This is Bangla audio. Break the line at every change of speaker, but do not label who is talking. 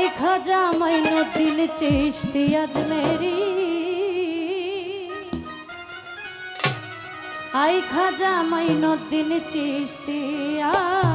আই খাজা মাইনুদ্দিন চিশতি আজমেরি আই খাজা মাইনুদ্দিন চিশতি আজমেরি